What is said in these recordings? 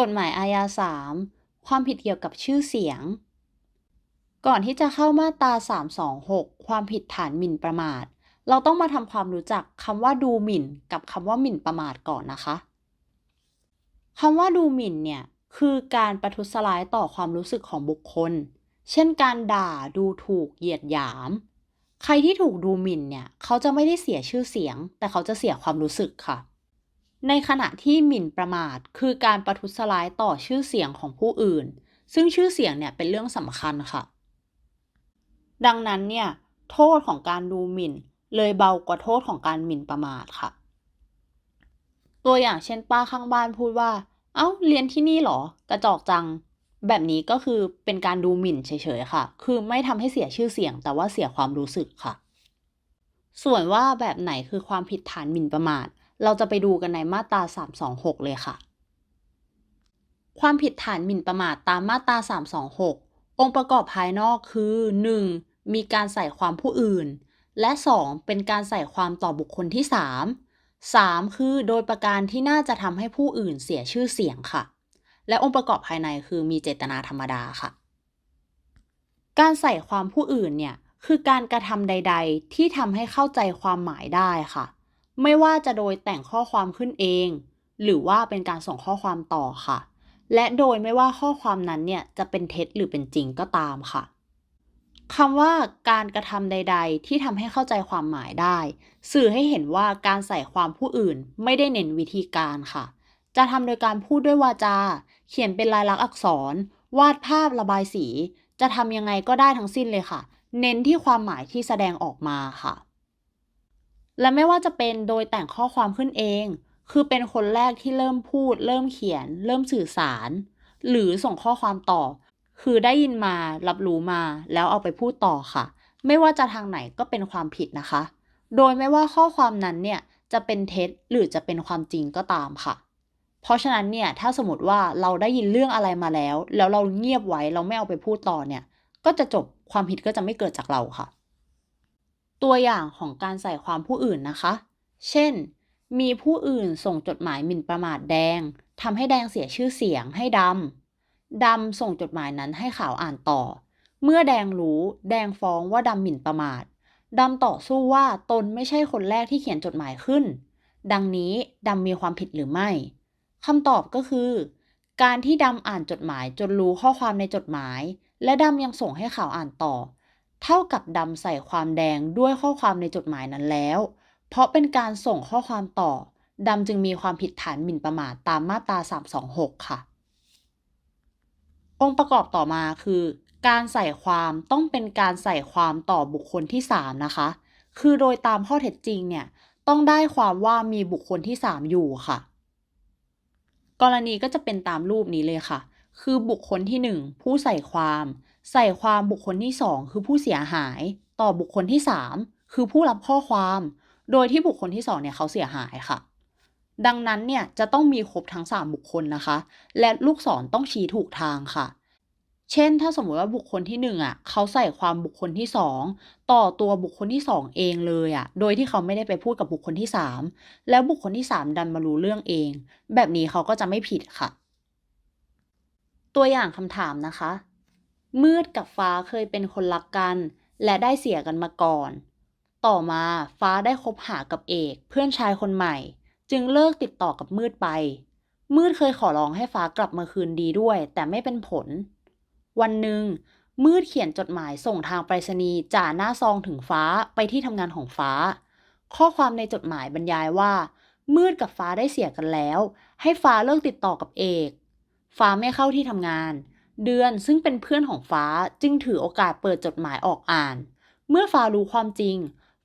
กฎหมายอาญา3ความผิดเกี่ยวกับชื่อเสียง ก่อนที่จะเข้ามาตรา326 ความผิดฐานหมิ่นประมาท เราต้องมาทำความรู้จักคำว่าดูหมิ่น กับคำว่าหมิ่นประมาทก่อนนะคะคำว่าดูหมิ่นเนี่ยคือการประทุษร้ายต่อความรู้สึกของบุคคล เช่นการด่าดูถูกเหยียดหยาม ใครที่ถูกดูหมิ่นเนี่ยเขาจะไม่ได้เสียชื่อเสียง แต่เขาจะเสียความรู้สึกค่ะ ในขณะที่หมิ่นประมาทคือการประทุษร้ายต่อชื่อเสียงของผู้อื่น ซึ่งชื่อเสียงเนี่ยเป็นเรื่องสำคัญค่ะ ดังนั้นเนี่ยโทษของการดูหมิ่น เลยเบากว่าโทษของการหมิ่นประมาทค่ะ ตัวอย่างเช่นป้าข้างบ้านพูดว่า เอ้าเรียนที่นี่เหรอกระจอกจัง แบบนี้ก็คือเป็นการดูหมิ่นเฉยๆค่ะ คือไม่ทำให้เสียชื่อเสียง แต่ว่าเสียความรู้สึกค่ะ ส่วนว่าแบบไหนคือความผิดฐานหมิ่นประมาท เราจะไปดูกันในมาตรา 326 เลยค่ะ ความผิดฐานหมิ่นประมาทตามมาตรา 326 องค์ประกอบภายนอกคือ 1. มีการใส่ความผู้อื่น และ 2. เป็นการใส่ความต่อบุคคลที่ 3 3. คือโดยประการที่น่าจะทำให้ผู้อื่นเสียชื่อเสียงค่ะ และองค์ประกอบภายในคือมีเจตนาธรรมดาค่ะ การใส่ความผู้อื่นเนี่ยคือการกระทำใด ๆ ที่ทำให้เข้าใจความหมายได้ค่ะ ไม่ว่าจะโดยแต่งข้อความขึ้นเอง หรือว่าเป็นการส่งข้อความต่อค่ะ และโดยไม่ว่าข้อความนั้นเนี่ยจะเป็นเท็จหรือเป็นจริงก็ตามค่ะคำว่าการกระทำใด ๆ ที่ทำให้เข้าใจความหมายได้ สื่อให้เห็นว่าการใส่ความผู้อื่นไม่ได้เน้นวิธีการค่ะ จะทำโดยการพูดด้วยวาจา เขียนเป็นลายลักษณ์อักษร วาดภาพระบายสี จะทำยังไงก็ได้ทั้งสิ้นเลยค่ะ เน้นที่ความหมายที่แสดงออกมาค่ะ และไม่ว่าจะเป็นโดยแต่งข้อความขึ้นเอง คือเป็นคนแรกที่เริ่มพูด เริ่มเขียน เริ่มสื่อสาร หรือส่งข้อความต่อ คือได้ยินมารับรู้มา แล้วเอาไปพูดต่อค่ะ ไม่ว่าจะทางไหนก็เป็นความผิดนะคะ โดยไม่ว่าข้อความนั้นเนี่ยจะเป็นเท็จหรือจะเป็นความจริงก็ตามค่ะ เพราะฉะนั้นเนี่ยถ้าสมมติว่าเราได้ยินเรื่องอะไรมาแล้ว แล้วเราเงียบไว้เราไม่เอาไปพูดต่อเนี่ย ก็จะจบความผิดก็จะไม่เกิดจากเราค่ะ ตัวอย่างของการใส่ความผู้อื่นนะคะ เช่น มีผู้อื่นส่งจดหมายหมิ่นประมาทแดงทำให้แดงเสียชื่อเสียงให้ดำ ดำส่งจดหมายนั้นให้ขาวอ่านต่อ เมื่อแดงรู้แดงฟ้องว่าดำหมิ่นประมาทดำต่อสู้ว่าตนไม่ใช่คนแรกที่เขียนจดหมายขึ้น ดังนี้ดำมีความผิดหรือไม่คำตอบก็คือ การที่ดำอ่านจดหมายจนรู้ข้อความในจดหมาย และดำยังส่งให้ขาวอ่านต่อ เท่ากับดำใส่ความแดงด้วยข้อความในจดหมายนั้นแล้ว เพราะเป็นการส่งข้อความต่อดำจึงมีความผิดฐานหมิ่นประมาทตามมาตรา 326 ค่ะ องค์ประกอบต่อมาคือ การใส่ความต้องเป็นการใส่ความต่อบุคคลที่ 3 นะคะ คือโดยตามข้อเท็จจริงเนี่ยต้องได้ความว่ามีบุคคลที่ 3 อยู่ค่ะ กรณีก็จะเป็นตามรูปนี้เลยค่ะ คือบุคคลที่ 1 ผู้ใส่ความ ใส่ความบุคคลที่ 2 คือผู้เสียหาย ต่อบุคคลที่ 3 คือผู้รับข้อความ โดยที่บุคคลที่ 2 เนี่ยเขาเสียหายค่ะ ดังนั้นเนี่ยจะต้องมีครบทั้ง 3 บุคคลนะคะ และลูกศรต้องชี้ถูกทางค่ะ เช่น ถ้าสมมติว่าบุคคลที่1อะเขาใส่ความบุคคลที่ 2 ต่อตัวบุคคลที่ 2 เองเลยอะโดยที่เขาไม่ได้ไปพูดกับบุคคลที่ 3 แล้วบุคคลที่ 3 ดันมารู้เรื่องเอง แบบนี้เขาก็จะไม่ผิดค่ะ ตัวอย่างคำถามนะคะ มืดกับฟ้าเคยเป็นคนรักกัน และได้เสียกันมาก่อน ต่อมาฟ้าได้คบหากับเอกเพื่อนชายคนใหม่ จึงเลิกติดต่อกับมืดไป มืดเคยขอร้องให้ฟ้ากลับมาคืนดีด้วย แต่ไม่เป็นผล วันหนึ่ง มืดเขียนจดหมายส่งทางไปรษณีย์จ่าหน้าซองถึงฟ้าไปที่ทำงานของฟ้า ข้อความในจดหมายบรรยายว่า มืดกับฟ้าได้เสียกันแล้ว ให้ฟ้าเลิกติดต่อกับเอก ฟ้าไม่เข้าที่ทำงาน เดือนซึ่งเป็นเพื่อนของฟ้าจึงถือโอกาสเปิดจดหมายออกอ่าน เมื่อฟ้ารู้ความจริง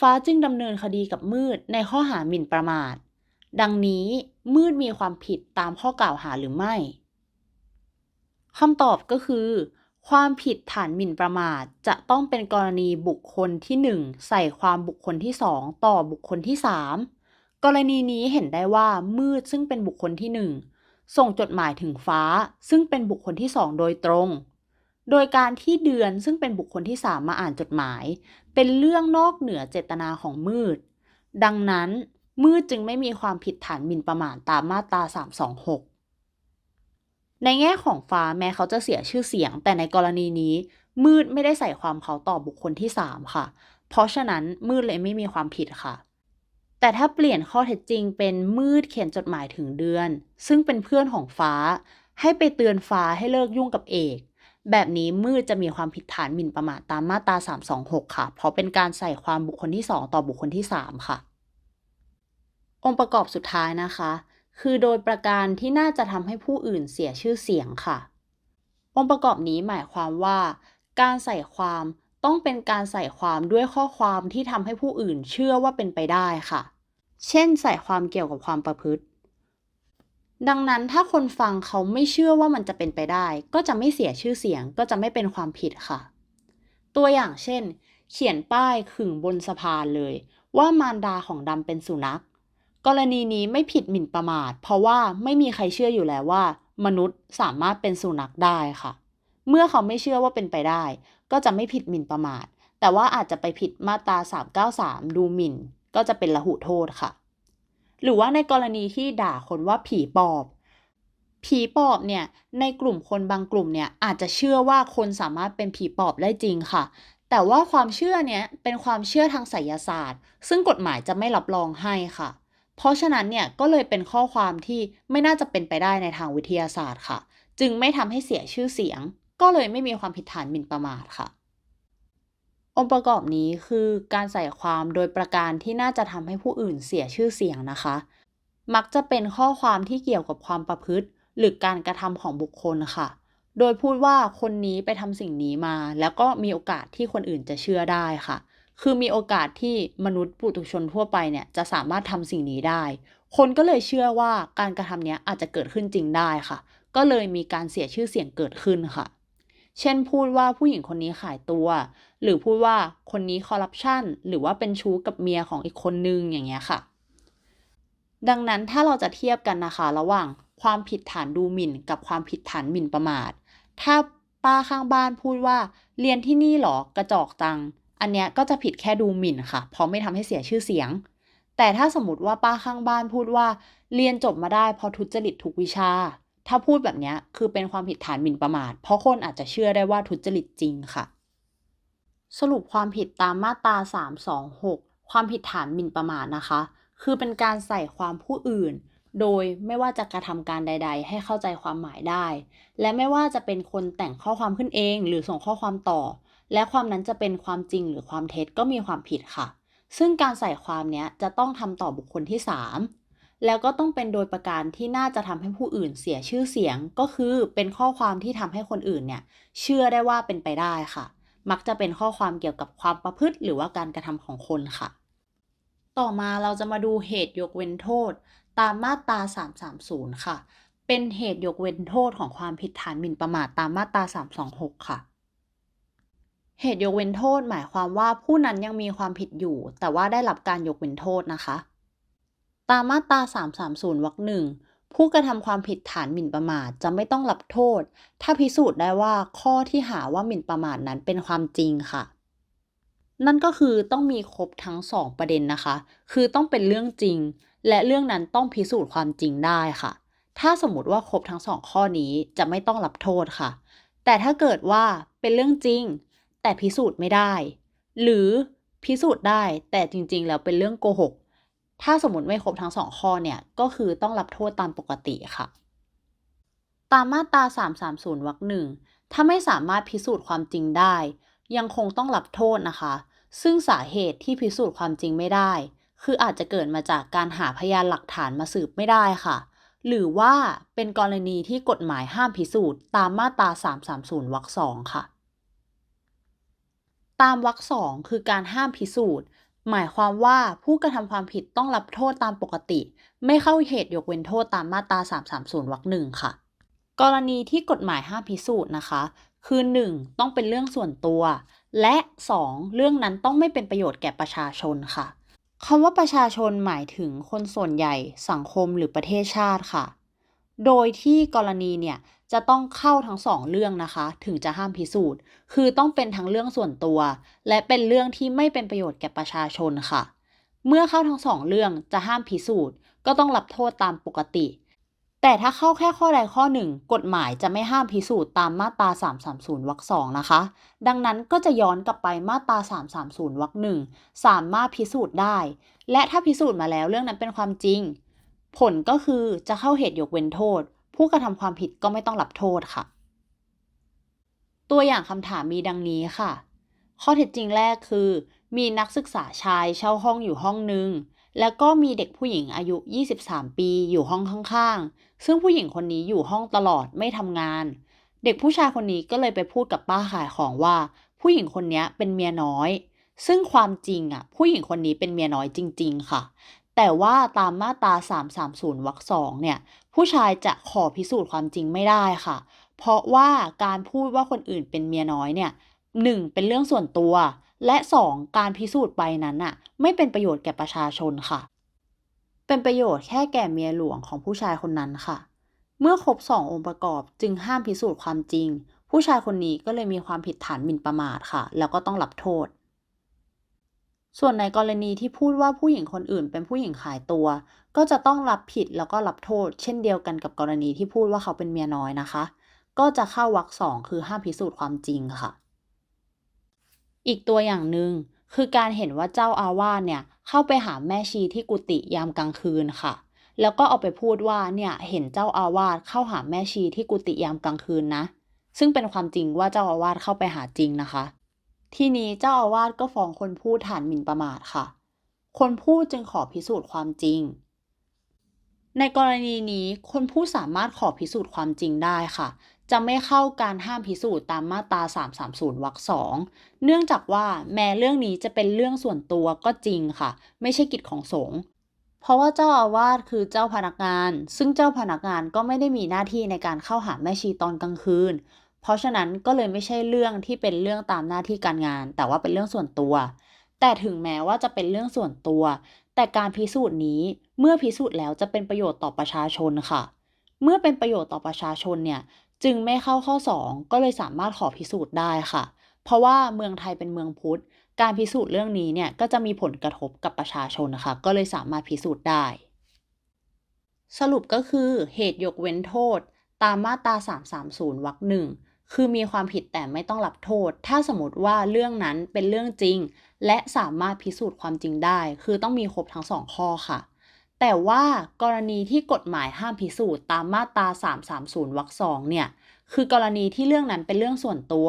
ฟ้าจึงดำเนินคดีกับมืดในข้อหาหมิ่นประมาท ดังนี้มืดมีความผิดตามข้อกล่าวหาหรือไม่คำตอบก็คือ ความผิดฐานหมิ่นประมาทจะต้องเป็นกรณีบุคคลที่ 1 ใส่ความบุคคลที่ 2 ต่อบุคคลที่ 3 กรณีนี้เห็นได้ว่ามืดซึ่งเป็นบุคคลที่ 1 ส่งจดหมายถึงฟ้าซึ่งเป็นบุคคลที่2โดยตรง โดยการที่เดือนซึ่งเป็นบุคคลที่3มาอ่านจดหมาย เป็นเรื่องนอกเหนือเจตนาของมืด ดังนั้นมืดจึงไม่มีความผิดฐานหมิ่นประมาทตามมาตรา 326 ในแง่ของฟ้าแม้เขาจะเสียชื่อเสียง แต่ในกรณีนี้ มืดไม่ได้ใส่ความเขาต่อบุคคลที่ 3 ค่ะ เพราะฉะนั้นมืดเลยไม่มีความผิดค่ะ แต่ถ้าเปลี่ยนข้อเท็จจริงเป็นมืดเขียนจดหมายถึงเดือน ซึ่งเป็นเพื่อนของฟ้า ให้ไปเตือนฟ้าให้เลิกยุ่งกับเอก แบบนี้มืดจะมีความผิดฐานหมิ่นประมาทตามมาตรา 326 ค่ะ เพราะเป็นการใส่ความบุคคลที่ 2 ต่อบุคคลที่ 3 ค่ะ องค์ประกอบสุดท้ายนะคะ คือโดยประการที่น่าจะทำให้ผู้อื่นเสียชื่อเสียงค่ะ องค์ประกอบนี้หมายความว่า การใส่ความ ต้องเป็นการใส่ความด้วยข้อความที่ทำให้ผู้อื่นเชื่อว่าเป็นไปได้ค่ะ เช่น ใส่ความเกี่ยวกับความประพฤติ ดังนั้นถ้าคนฟังเขาไม่เชื่อว่ามันจะเป็นไปได้ ก็จะไม่เสียชื่อเสียง ก็จะไม่เป็นความผิดค่ะ ตัวอย่างเช่น เขียนป้ายขึงบนสะพานเลย ว่ามารดาของดำเป็นสุนัข กรณีนี้ไม่ผิดหมิ่นประมาท เพราะว่าไม่มีใครเชื่ออยู่แล้วว่า มนุษย์สามารถเป็นสุนัขได้ค่ะ เมื่อเขาไม่เชื่อว่าเป็นไปได้ ก็จะไม่ผิดหมิ่นประมาท แต่ว่าอาจจะไปผิดมาตรา 393 ดูหมิ่น ก็จะเป็นละหุโทษค่ะ หรือว่าในกรณีที่ด่าคนว่าผีปอบ ผีปอบเนี่ย ในกลุ่มคนบางกลุ่มเนี่ยอาจจะเชื่อว่าคนสามารถเป็นผีปอบได้จริงค่ะ แต่ว่าความเชื่อเนี้ยเป็นความเชื่อทางไสยศาสตร์ ซึ่งกฎหมายจะไม่รับรองให้ค่ะเพราะฉะนั้นเนี่ยก็เลยเป็นข้อความที่ไม่น่าจะเป็นไปได้ในทางวิทยาศาสตร์ค่ะ จึงไม่ทำให้เสียชื่อเสียง ก็เลยไม่มีความผิดฐานหมิ่นประมาทค่ะ องค์ประกอบนี้คือการใส่ความโดยประการที่น่าจะทำให้ผู้อื่นเสียชื่อเสียงนะคะ มักจะเป็นข้อความที่เกี่ยวกับความประพฤติ หรือการกระทำของบุคคลค่ะ โดยพูดว่าคนนี้ไปทำสิ่งนี้มา แล้วก็มีโอกาสที่คนอื่นจะเชื่อได้ค่ะคือมีโอกาสที่มนุษย์ปุถุชนทั่วไปเนี่ยจะสามารถทำสิ่งนี้ได้ คนก็เลยเชื่อว่าการกระทำนี้อาจจะเกิดขึ้นจริงได้ค่ะ ก็เลยมีการเสียชื่อเสียงเกิดขึ้นค่ะ เช่นพูดว่าผู้หญิงคนนี้ขายตัว หรือพูดว่าคนนี้คอร์รัปชันหรือว่าเป็นชู้กับเมียของอีกคนนึงอย่างเงี้ยค่ะ ดังนั้นถ้าเราจะเทียบกันนะคะ ระหว่างความผิดฐานดูหมิ่น กับความผิดฐานหมิ่นประมาท ถ้าป้าข้างบ้านพูดว่า เรียนที่นี่หรอกระจอกจัง อันเนี้ยก็จะผิดแค่ดูหมิ่นค่ะ เพราะไม่ทำให้เสียชื่อเสียง แต่ถ้าสมมติว่าป้าข้างบ้านพูดว่า เรียนจบมาได้เพราะทุจริตทุกวิชา ถ้าพูดแบบนี้คือเป็นความผิดฐานหมิ่นประมาท เพราะคนอาจจะเชื่อได้ว่าทุจริตจริงค่ะ สรุปความผิดตามมาตรา 326 ความผิดฐานหมิ่นประมาทนะคะ คือเป็นการใส่ความผู้อื่น โดยไม่ว่าจะกระทำการใด ๆ ให้เข้าใจความหมายได้ และไม่ว่าจะเป็นคนแต่งข้อความขึ้นเอง หรือส่งข้อความต่อ และความนั้นจะเป็นความจริงหรือความเท็จก็มีความผิดค่ะ ซึ่งการใส่ความเนี้ยจะต้องทำต่อบุคคลที่ 3 แล้วก็ต้องเป็นโดยประการที่น่าจะทำให้ผู้อื่นเสียชื่อเสียง ก็คือเป็นข้อความที่ทำให้คนอื่นเนี่ยเชื่อได้ว่าเป็นไปได้ค่ะ มักจะเป็นข้อความเกี่ยวกับความประพฤติ หรือว่าการกระทำของคนค่ะ ต่อมาเราจะมาดูเหตุยกเว้นโทษ ตามมาตรา 330 ค่ะ เป็นเหตุยกเว้นโทษของความผิดฐานหมิ่นประมาทตามมาตรา 326 ค่ะเหตุยกเว้นโทษหมายความว่าผู้นั้นยังมีความผิดอยู่ แต่ว่าได้รับการยกเว้นโทษนะคะ ตามมาตรา 330 วรรคหนึ่งผู้กระทำความผิดฐานหมิ่นประมาทจะไม่ต้องรับโทษ ถ้าพิสูจน์ได้ว่าข้อที่หาว่าหมิ่นประมาทนั้นเป็นความจริงค่ะ นั่นก็คือต้องมีครบทั้งสองประเด็นนะคะ คือต้องเป็นเรื่องจริง และเรื่องนั้นต้องพิสูจน์ความจริงได้ค่ะ ถ้าสมมติว่าครบทั้งสองข้อนี้จะไม่ต้องรับโทษค่ะ แต่ถ้าเกิดว่าเป็นเรื่องจริง แต่พิสูจน์ไม่ได้ หรือพิสูจน์ได้แต่จริงๆ แล้วเป็นเรื่องโกหก ถ้าสมมติไม่ครบทั้งสองข้อเนี่ยก็คือต้องรับโทษตามปกติค่ะ ตามมาตรา 330วรรคหนึ่งถ้าไม่สามารถพิสูจน์ความจริงได้ ยังคงต้องรับโทษนะคะ ซึ่งสาเหตุที่พิสูจน์ความจริงไม่ได้ คืออาจจะเกิดมาจากการหาพยานหลักฐานมาสืบไม่ได้ค่ะ หรือว่าเป็นกรณีที่กฎหมายห้ามพิสูจน์ ตามมาตรา 330วรรคสองค่ะ ตามวรรคสองคือการห้ามพิสูจน์ หมายความว่าผู้กระทำความผิดต้องรับโทษตามปกติ ไม่เข้าเหตุยกเว้นโทษตามมาตรา 330วรรคหนึ่งค่ะ กรณีที่กฎหมายห้ามพิสูจน์นะคะ คือ 1. ต้องเป็นเรื่องส่วนตัว และ 2. เรื่องนั้นต้องไม่เป็นประโยชน์แก่ประชาชนค่ะคำว่าประชาชนหมายถึงคนส่วนใหญ่สังคมหรือประเทศชาติค่ะ โดยที่กรณีเนี่ยจะต้องเข้าทั้งสองเรื่องนะคะ ถึงจะห้ามพิสูจน์ คือต้องเป็นทั้งเรื่องส่วนตัว และเป็นเรื่องที่ไม่เป็นประโยชน์แก่ประชาชนค่ะ เมื่อเข้าทั้งสองเรื่องจะห้ามพิสูจน์ ก็ต้องรับโทษตามปกติ แต่ถ้าเข้าแค่ข้อใดข้อหนึ่ง กฎหมายจะไม่ห้ามพิสูจน์ตามมาตรา 330วรรคสองนะคะ ดังนั้นก็จะย้อนกลับไปมาตรา 330วรรคหนึ่งสามารถพิสูจน์ได้ และถ้าพิสูจน์มาแล้วเรื่องนั้นเป็นความจริง ผลก็คือจะเข้าเหตุยกเว้นโทษ ผู้กระทำความผิดก็ไม่ต้องรับโทษค่ะ ตัวอย่างคำถามมีดังนี้ค่ะ ข้อเท็จจริงแรกคือ มีนักศึกษาชายเช่าห้องอยู่ห้องหนึ่งแล้วก็มีเด็กผู้หญิงอายุ 23 ปีอยู่ห้องข้างๆ ซึ่งผู้หญิงคนนี้อยู่ห้องตลอดไม่ทำงาน เด็กผู้ชายคนนี้ก็เลยไปพูดกับป้าขายของว่า ผู้หญิงคนนี้เป็นเมียน้อย ซึ่งความจริงอะ ผู้หญิงคนนี้เป็นเมียน้อยจริง ๆ ค่ะ แต่ว่าตามมาตรา 330วรรคสองเนี่ย ผู้ชายจะขอพิสูจน์ความจริงไม่ได้ค่ะ เพราะว่าการพูดว่าคนอื่นเป็นเมียน้อยเนี่ยหนึ่งเป็นเรื่องส่วนตัว และสองการพิสูจน์ไปนั้นน่ะไม่เป็นประโยชน์แก่ประชาชนค่ะ เป็นประโยชน์แค่แก่เมียหลวงของผู้ชายคนนั้นค่ะ เมื่อครบสององค์ประกอบจึงห้ามพิสูจน์ความจริง ผู้ชายคนนี้ก็เลยมีความผิดฐานหมิ่นประมาทค่ะ แล้วก็ต้องรับโทษ ส่วนในกรณีที่พูดว่าผู้หญิงคนอื่นเป็นผู้หญิงขายตัว ก็จะต้องรับผิดแล้วก็รับโทษ เช่นเดียวกันกับกรณีที่พูดว่าเขาเป็นเมียน้อยนะคะ ก็จะเข้าวรรคสองคือห้ามพิสูจน์ความจริงค่ะ อีกตัวอย่างหนึ่งคือการเห็นว่าเจ้าอาวาสเนี่ยเข้าไปหาแม่ชีที่กุฏิยามกลางคืนค่ะ แล้วก็เอาไปพูดว่าเนี่ยเห็นเจ้าอาวาสเข้าหาแม่ชีที่กุฏิยามกลางคืนนะ ซึ่งเป็นความจริงว่าเจ้าอาวาสเข้าไปหาจริงนะคะ ทีนี้เจ้าอาวาสก็ฟ้องคนพูดฐานหมิ่นประมาทค่ะ คนพูดจึงขอพิสูจน์ความจริง ในกรณีนี้คนพูดสามารถขอพิสูจน์ความจริงได้ค่ะ จะไม่เข้าการห้ามพิสูจน์ตามมาตรา 330วรรคสองเนื่องจากว่าแม้เรื่องนี้จะเป็นเรื่องส่วนตัวก็จริงค่ะ ไม่ใช่กิจของสงฆ์เพราะว่าเจ้าอาวาสคือเจ้าพนักงาน ซึ่งเจ้าพนักงานก็ไม่ได้มีหน้าที่ในการเข้าหาแม่ชีตอนกลางคืน เพราะฉะนั้นก็เลยไม่ใช่เรื่องที่เป็นเรื่องตามหน้าที่การงาน แต่ว่าเป็นเรื่องส่วนตัว แต่ถึงแม้ว่าจะเป็นเรื่องส่วนตัว แต่การพิสูจน์นี้เมื่อพิสูจน์แล้วจะเป็นประโยชน์ต่อประชาชนค่ะ เมื่อเป็นประโยชน์ต่อประชาชนเนี่ยจึงไม่เข้าข้อ 2 ก็เลยสามารถขอพิสูจน์ได้ค่ะ เพราะว่าเมืองไทยเป็นเมืองพุทธ การพิสูจน์เรื่องนี้เนี่ยก็จะมีผลกระทบกับประชาชนนะคะก็เลยสามารถพิสูจน์ได้ สรุปก็คือเหตุยกเว้นโทษ ตามมาตรา 330 วรรคหนึ่งคือมีความผิดแต่ไม่ต้องรับโทษ ถ้าสมมติว่าเรื่องนั้นเป็นเรื่องจริง และสามารถพิสูจน์ความจริงได้ คือต้องมีครบทั้งสองข้อค่ะ แต่ว่ากรณีที่กฎหมายห้ามพิสูจน์ตามมาตรา 330 วรรคสองเนี่ย คือกรณีที่เรื่องนั้นเป็นเรื่องส่วนตัว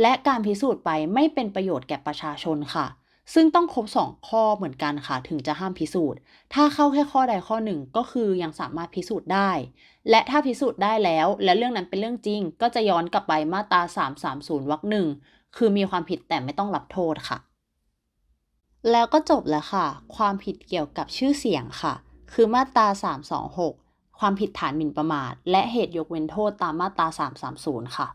และการพิสูจน์ไปไม่เป็นประโยชน์แก่ประชาชนค่ะ ซึ่งต้องครบ 2 ข้อเหมือนกันค่ะ ถึงจะห้ามพิสูจน์ ถ้าเข้าแค่ข้อใดข้อหนึ่งก็คือยังสามารถพิสูจน์ได้ และถ้าพิสูจน์ได้แล้ว และเรื่องนั้นเป็นเรื่องจริง ก็จะย้อนกลับไปมาตรา 330วรรคหนึ่งคือมีความผิดแต่ไม่ต้องรับโทษค่ะ แล้วก็จบแล้วค่ะ ความผิดเกี่ยวกับชื่อเสียงค่ะ คือมาตรา 326 ความผิดฐานหมิ่นประมาท และเหตุยกเว้นโทษตามมาตรา 330 ค่ะ